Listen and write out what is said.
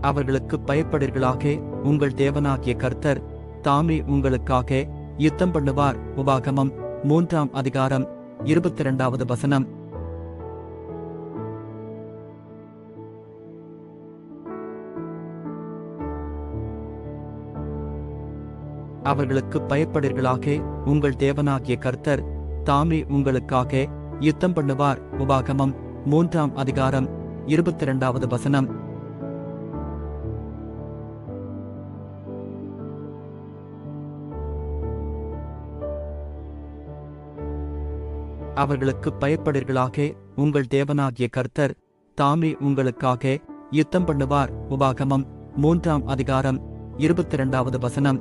அவர்களுக்கு பயப்படுகிறாக உங்கள் தேவனாகிய கர்த்தர் தாமே உங்களுக்காக யுத்தம் பண்ணுவார். உபாகமம் மூன்றாம் அதிகாரம் இருபத்தி இரண்டாவது வசனம். அவர்களுக்கு பயப்படுகிறாக உங்கள் தேவனாகிய கர்த்தர் தாமே உங்களுக்காக யுத்தம் பண்ணுவார். உபாகமம் மூன்றாம் அதிகாரம் இருபத்தி இரண்டாவது வசனம். அவர்களுக்கு பயப்படுகிறாக உங்கள் தேவனாகிய கர்த்தர் தாமே உங்களுக்காக யுத்தம் பண்ணுவார். உபாகமம் மூன்றாம் அதிகாரம் இருபத்தி இரண்டாவது வசனம்.